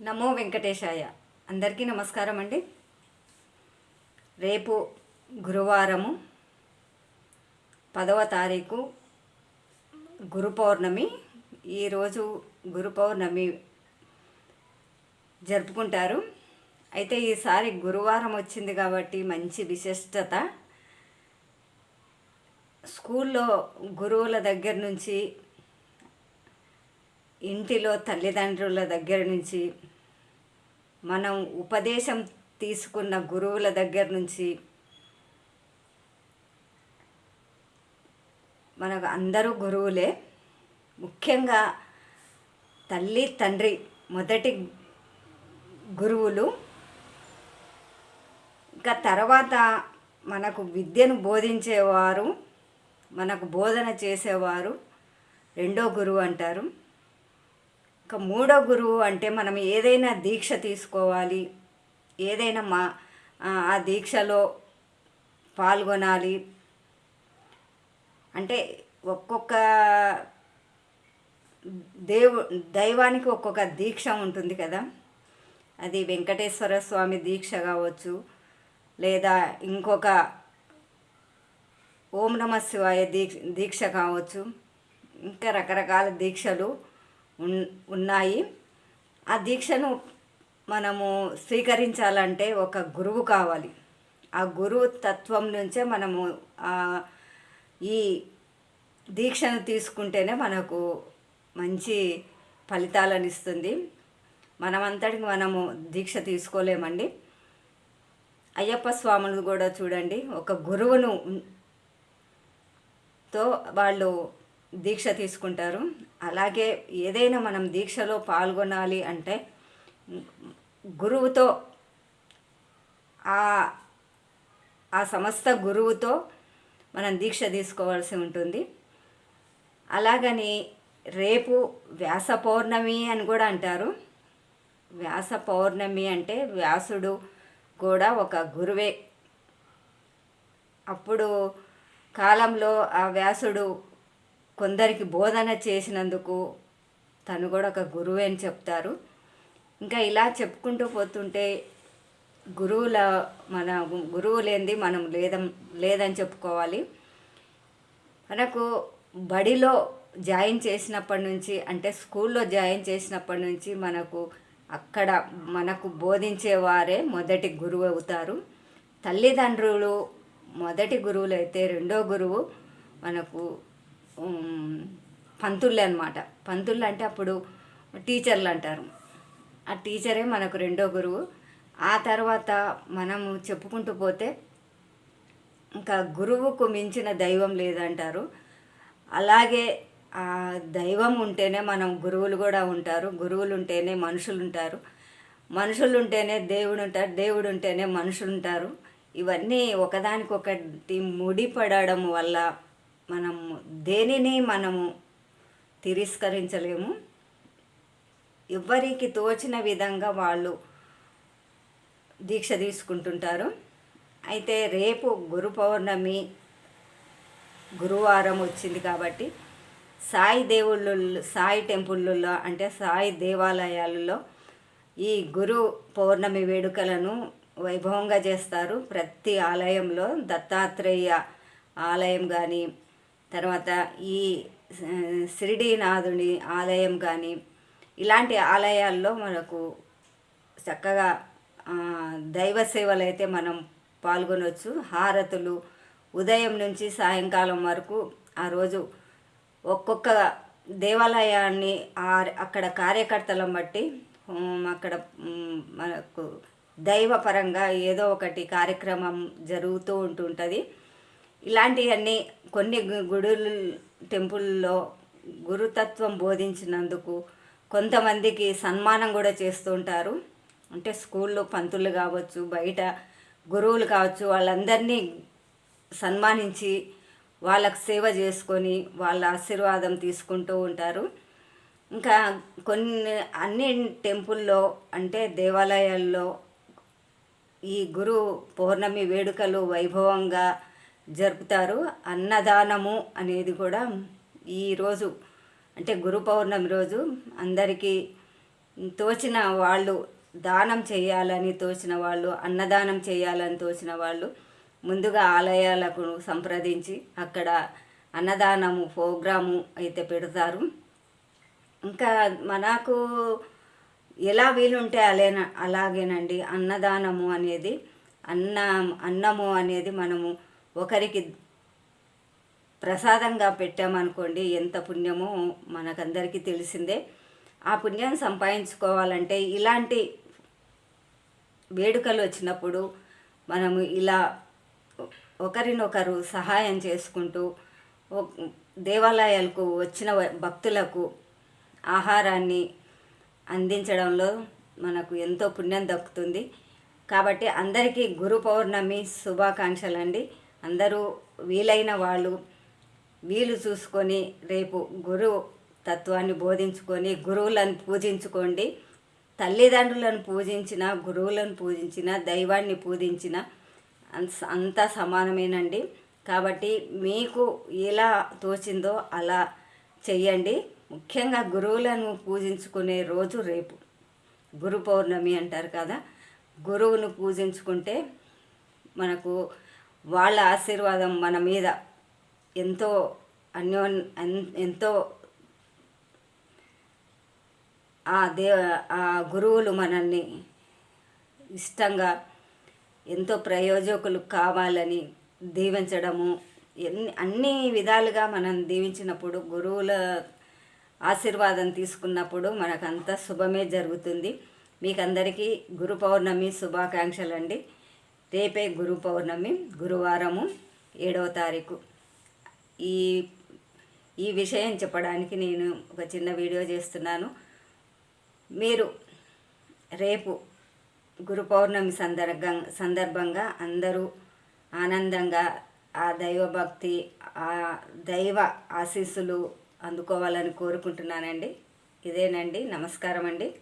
నమో వెంకటేశాయ. అందరికీ నమస్కారం అండి రేపు గురువారము పదవ తారీఖు గురు పౌర్ణమి. ఈరోజు గురు పౌర్ణమి జరుపుకుంటారు. అయితే ఈసారి గురువారం వచ్చింది కాబట్టి మంచి విశిష్టత. స్కూల్లో గురువుల దగ్గర నుంచి ఇంటిలో తల్లిదండ్రుల దగ్గర నుంచి మనం ఉపదేశం తీసుకున్న గురువుల దగ్గర నుంచి మనకు అందరూ గురువులే. ముఖ్యంగా తల్లి తండ్రి మొదటి గురువులు. ఇంకా తర్వాత మనకు విద్యను బోధించేవారు మనకు బోధన చేసేవారు రెండో గురువు అంటారు. ఇంకా మూడో గురువు అంటే మనం ఏదైనా దీక్ష తీసుకోవాలి ఏదైనా మా ఆ దీక్షలో పాల్గొనాలి. అంటే ఒక్కొక్క దేవు దైవానికి ఒక్కొక్క దీక్ష ఉంటుంది కదా. అది వెంకటేశ్వర స్వామి దీక్ష కావచ్చు లేదా ఇంకొక ఓం నమ శివాయ దీక్ష దీక్ష కావచ్చు. ఇంకా రకరకాల దీక్షలు ఉన్నాయి. ఆ దీక్షను మనము స్వీకరించాలంటే ఒక గురువు కావాలి. ఆ గురువు తత్వం నుంచే మనము ఈ దీక్షను తీసుకుంటేనే మనకు మంచి ఫలితాలను ఇస్తుంది మనమంతటికి మనము దీక్ష తీసుకోలేమండి. అయ్యప్ప స్వాములు కూడా చూడండి ఒక గురువును తో వాళ్ళు దీక్ష తీసుకుంటారు. అలాగే ఏదైనా మనం దీక్షలో పాల్గొనాలి అంటే గురువుతో ఆ ఆ సమస్త గురువుతో మనం దీక్ష తీసుకోవాల్సి ఉంటుంది. అలాగని రేపు వ్యాస పౌర్ణమి అని కూడా అంటారు. వ్యాస పౌర్ణమి అంటే వ్యాసుడు కూడా ఒక గురువే. అప్పుడు కాలంలో ఆ వ్యాసుడు కొందరికి బోధన చేసినందుకు తను కూడా ఒక గురువు అని చెప్తారు. ఇంకా ఇలా చెప్పుకుంటూ పోతుంటే గురువుల మన గురువు లేనిది మనం లేదం లేదని చెప్పుకోవాలి. మనకు బడిలో జాయిన్ చేసినప్పటి నుంచి అంటే స్కూల్లో జాయిన్ చేసినప్పటి నుంచి మనకు అక్కడ మనకు బోధించేవారే మొదటి గురువు అవుతారు. తల్లిదండ్రులు మొదటి గురువులు అయితే రెండో గురువు మనకు పంతుళ్ళు అనమాట పంతుళ్ళు అంటే అప్పుడు టీచర్లు అంటారు. ఆ టీచరే మనకు రెండో గురువు. ఆ తర్వాత మనము చెప్పుకుంటూ పోతే ఇంకా గురువుకు మించిన దైవం లేదంటారు. అలాగే ఆ దైవం ఉంటేనే మనం గురువులు కూడా ఉంటారు. గురువులు ఉంటేనే మనుషులు ఉంటారు. మనుషులు ఉంటేనే దేవుడు ఉంటారు దేవుడు ఉంటేనే మనుషులు ఉంటారు. ఇవన్నీ ఒకదానికొకటి ముడిపడడం వల్ల మనము దేనిని మనము తిరస్కరించలేము. ఎవరికి తోచిన విధంగా వాళ్ళు దీక్ష తీసుకుంటుంటారు. అయితే రేపు గురు పౌర్ణమి గురువారం వచ్చింది కాబట్టి సాయి దేవుళ్ళు సాయి టెంపుళ్ళల్లో అంటే సాయి దేవాలయాలలో ఈ గురు పౌర్ణమి వేడుకలను వైభవంగా చేస్తారు. ప్రతి ఆలయంలో దత్తాత్రేయ ఆలయం కానీ తర్వాత ఈ శిరిడీనాథుని ఆలయం కానీ ఇలాంటి ఆలయాల్లో మనకు చక్కగా దైవ సేవలు అయితే మనం పాల్గొనవచ్చు హారతులు ఉదయం నుంచి సాయంకాలం వరకు ఆ రోజు ఒక్కొక్క దేవాలయాన్ని ఆ- అక్కడ కార్యకర్తలను బట్టి అక్కడ మనకు దైవపరంగా ఏదో ఒకటి కార్యక్రమం జరుగుతూ ఉంటుంటుంది. ఇలాంటివన్నీ కొన్ని గుడులు టెంపుల్లో గురుతత్వం బోధించినందుకు కొంతమందికి సన్మానం కూడా చేస్తూ ఉంటారు. అంటే స్కూల్లో పంతులు కావచ్చు బయట గురువులు కావచ్చు వాళ్ళందరినీ సన్మానించి వాళ్ళకు సేవ చేసుకొని వాళ్ళ ఆశీర్వాదం తీసుకుంటూ ఉంటారు. ఇంకా కొన్ని అన్ని టెంపుల్లో అంటే దేవాలయాల్లో ఈ గురు పౌర్ణమి వేడుకలు వైభవంగా జరుపుతారు. అన్నదానము అనేది కూడా ఈరోజు అంటే గురు పౌర్ణమి రోజు అందరికీ తోచిన వాళ్ళు దానం చేయాలని తోచిన వాళ్ళు అన్నదానం చేయాలని తోచిన వాళ్ళు ముందుగా ఆలయాలకు సంప్రదించి అక్కడ అన్నదానము ప్రోగ్రాము అయితే పెడతారు. ఇంకా మనకు ఎలా వీలుంటే అలేన అలాగేనండి. అన్నదానము అనేది అన్న అన్నము అనేది మనము ఒకరికి ప్రసాదంగా పెట్టామనుకోండి ఎంత పుణ్యమో మనకందరికీ తెలిసిందే. ఆ పుణ్యాన్ని సంపాదించుకోవాలంటే ఇలాంటి వేడుకలు వచ్చినప్పుడు మనము ఇలా ఒకరినొకరు సహాయం చేసుకుంటూ దేవాలయాలకు వచ్చిన భక్తులకు ఆహారాన్ని అందించడంలో మనకు ఎంతో పుణ్యం దక్కుతుంది. కాబట్టి అందరికీ గురు పౌర్ణమి శుభాకాంక్షలు అండి అందరూ వీలైన వాళ్ళు వీలు చూసుకొని రేపు గురువు తత్వాన్ని బోధించుకొని గురువులను పూజించుకోండి. తల్లిదండ్రులను పూజించిన గురువులను పూజించిన దైవాన్ని పూజించిన అంత- అంతా సమానమేనండి. కాబట్టి మీకు ఎలా తోచిందో అలా చెయ్యండి. ముఖ్యంగా గురువులను పూజించుకునే రోజు రేపు. గురు పౌర్ణమి అంటారు కదా. గురువును పూజించుకుంటే మనకు వాళ్ళ ఆశీర్వాదం మన మీద ఎంతో అన్యోన్ ఎంతో ఆ దే ఆ గురువులు మనల్ని ఇష్టంగా ఎంతో ప్రయోజకులు కావాలని దీవించడము ఎన్ని అన్ని విధాలుగా మనం దీవించినప్పుడు గురువుల ఆశీర్వాదం తీసుకున్నప్పుడు మనకంతా శుభమే జరుగుతుంది. మీకందరికీ గురు పౌర్ణమి శుభాకాంక్షలు అండి రేపే గురు పౌర్ణమి గురువారము ఏడవ తారీఖు. ఈ ఈ విషయం చెప్పడానికి నేను ఒక చిన్న వీడియో చేస్తున్నాను. మీరు రేపు గురు పౌర్ణమి సందర్భంగా సందర్భంగా అందరూ ఆనందంగా ఆ దైవభక్తి ఆ దైవ ఆశీస్సులు అందుకోవాలని కోరుకుంటున్నానండి. ఇదేనండి. నమస్కారం అండి